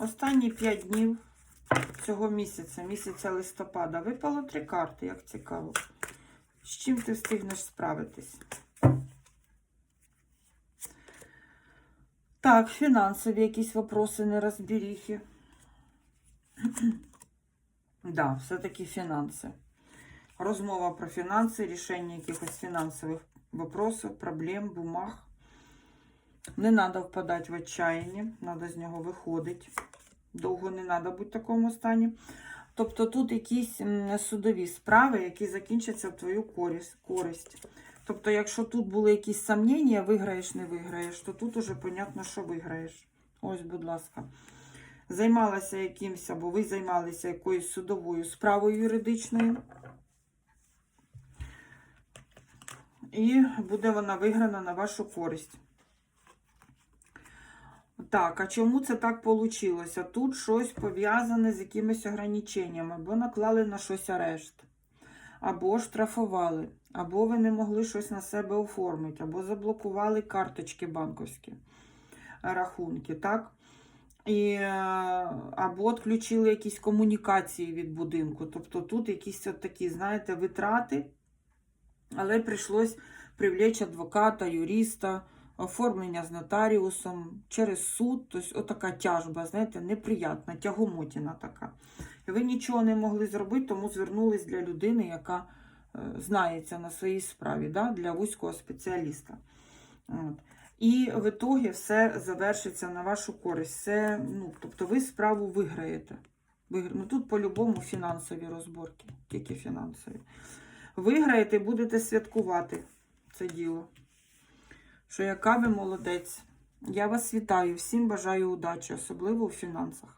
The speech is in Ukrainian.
Останні 5 днів цього місяця, місяця листопада, випало три карти, як цікаво. З чим ти встигнеш справитись? Так, фінансові якісь вопроси, нерозберіхи. Да, все-таки фінанси. Розмова про фінанси, рішення якихось фінансових вопросів, проблем, бумаг. Не треба впадати в отчаяння, треба з нього виходити. Довго не треба бути в такому стані. Тобто тут якісь судові справи, які закінчаться в твою користь. Тобто, якщо тут були якісь сумніння, виграєш, не виграєш, то тут уже понятно, що виграєш. Ось, будь ласка. Займалася якимось, або ви займалися якоюсь судовою справою юридичною. І буде вона виграна на вашу користь. Так, а чому це так вийшло? Тут щось пов'язане з якимись ограниченнями, або наклали на щось арешт, або штрафували, або ви не могли щось на себе оформити, або заблокували карточки банковські, рахунки, так? І, е, або відключили якісь комунікації від будинку. Тобто тут якісь от такі, знаєте, витрати, але прийшлось привлечь адвоката, юриста, оформлення з нотаріусом через суд. Тобто отака тяжба, знаєте, неприятна, тягомотіна така. І ви нічого не могли зробити, тому звернулись для людини, яка е, знається на своїй справі, да? для вузького спеціаліста. От. І в ітогі все завершиться на вашу користь. Все, ну, тобто ви справу виграєте. Вигра- Ну, тут по-любому фінансові розборки, тільки фінансові. Виграєте і будете святкувати це діло. Що яка ви молодець. Я вас вітаю, всім бажаю удачі, особливо у фінансах.